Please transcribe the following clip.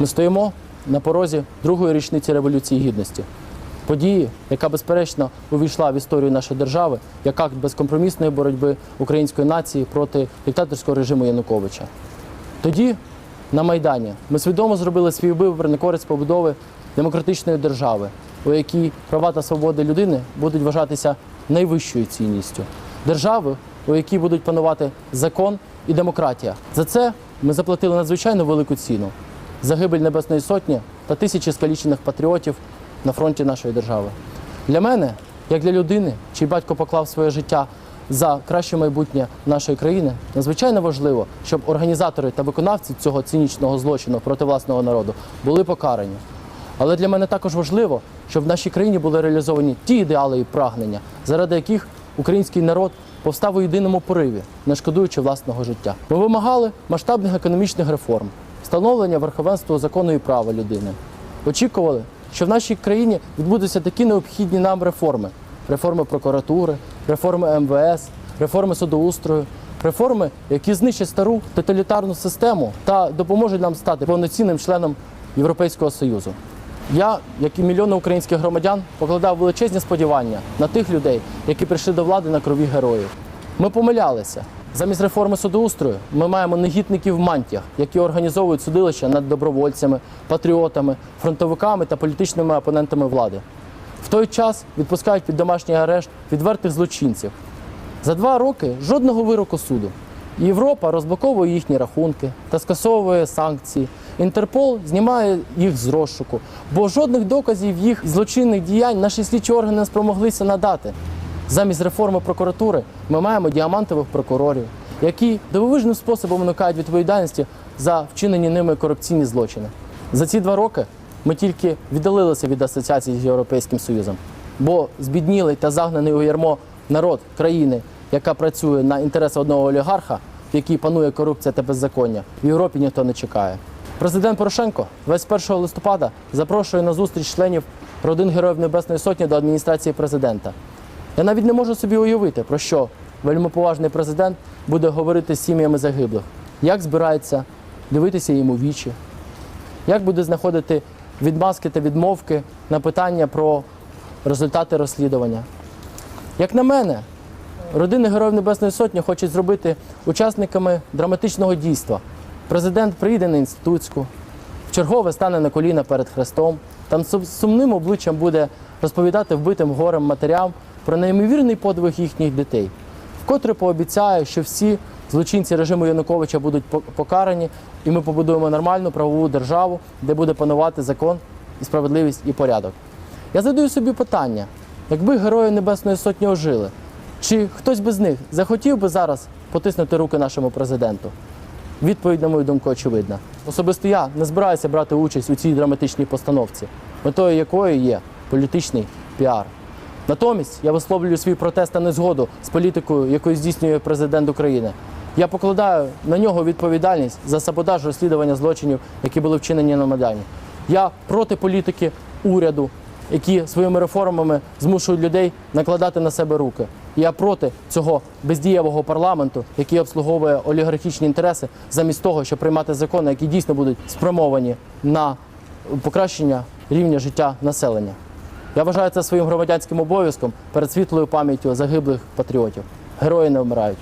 Ми стоїмо на порозі другої річниці Революції Гідності. Події, яка безперечно увійшла в історію нашої держави як акт безкомпромісної боротьби української нації проти диктаторського режиму Януковича. Тоді, на Майдані, ми свідомо зробили свій вибір на користь побудови демократичної держави, у якій права та свободи людини будуть вважатися найвищою цінністю. Держави, у якій будуть панувати закон і демократія. За це ми заплатили надзвичайно велику ціну загибель Небесної Сотні та тисячі скалічених патріотів на фронті нашої держави. Для мене, як для людини, чий батько поклав своє життя за краще майбутнє нашої країни, надзвичайно важливо, щоб організатори та виконавці цього цинічного злочину проти власного народу були покарані. Але для мене також важливо, щоб в нашій країні були реалізовані ті ідеали і прагнення, заради яких український народ повстав у єдиному пориві, не шкодуючи власного життя. Ми вимагали масштабних економічних реформ, встановлення верховенства закону і права людини. Очікували, що в нашій країні відбудуться такі необхідні нам реформи: реформи прокуратури, реформи МВС, реформи судоустрою, реформи, які знищать стару тоталітарну систему та допоможуть нам стати повноцінним членом Європейського Союзу. Я, як і мільйони українських громадян, покладав величезні сподівання на тих людей, які прийшли до влади на крові героїв. Ми помилялися. Замість реформи судоустрою ми маємо негідників в мантіях, які організовують судилища над добровольцями, патріотами, фронтовиками та політичними опонентами влади. В той час відпускають під домашній арешт відвертих злочинців. За два роки жодного вироку суду. Європа розблоковує їхні рахунки та скасовує санкції. Інтерпол знімає їх з розшуку, бо жодних доказів їх злочинних діянь наші слідчі органи не спромоглися надати. Замість реформи прокуратури ми маємо діамантових прокурорів, які дивовижним способом уникають відповідальності за вчинені ними корупційні злочини. За ці два роки ми тільки віддалилися від асоціації з Європейським Союзом, бо збіднілий та загнаний у ярмо народ країни, яка працює на інтереси одного олігарха, в якій панує корупція та беззаконня, в Європі ніхто не чекає. Президент Порошенко 21 листопада запрошує на зустріч членів родин Героїв Небесної Сотні до адміністрації президента. Я навіть не можу собі уявити, про що вельмиповажний президент буде говорити з сім'ями загиблих, як збирається дивитися йому вічі, як буде знаходити відмазки та відмовки на питання про результати розслідування. Як на мене, родини Героїв Небесної Сотні хочуть зробити учасниками драматичного дійства. Президент прийде на інститутську, вчергове стане на коліна перед Христом, там сумним обличчям буде розповідати вбитим горем матерям про неймовірний подвиг їхніх дітей, вкотре пообіцяє, що всі злочинці режиму Януковича будуть по- покарані, і ми побудуємо нормальну правову державу, де буде панувати закон і справедливість і порядок. Я задаю собі питання: якби герої Небесної Сотні ожили, чи хтось би з них захотів би зараз потиснути руки нашому президенту? Відповідь, на мою думку, очевидна. Особисто я не збираюся брати участь у цій драматичній постановці, метою якої є політичний піар. Натомість я висловлюю свій протест та незгоду з політикою, яку здійснює президент України. Я покладаю на нього відповідальність за саботаж розслідування злочинів, які були вчинені на Майдані. Я проти політики уряду, які своїми реформами змушують людей накладати на себе руки. Я проти цього бездієвого парламенту, який обслуговує олігархічні інтереси, замість того, щоб приймати закони, які дійсно будуть спрямовані на покращення рівня життя населення. Я вважаю це своїм громадянським обов'язком перед світлою пам'яттю загиблих патріотів. Герої не вмирають.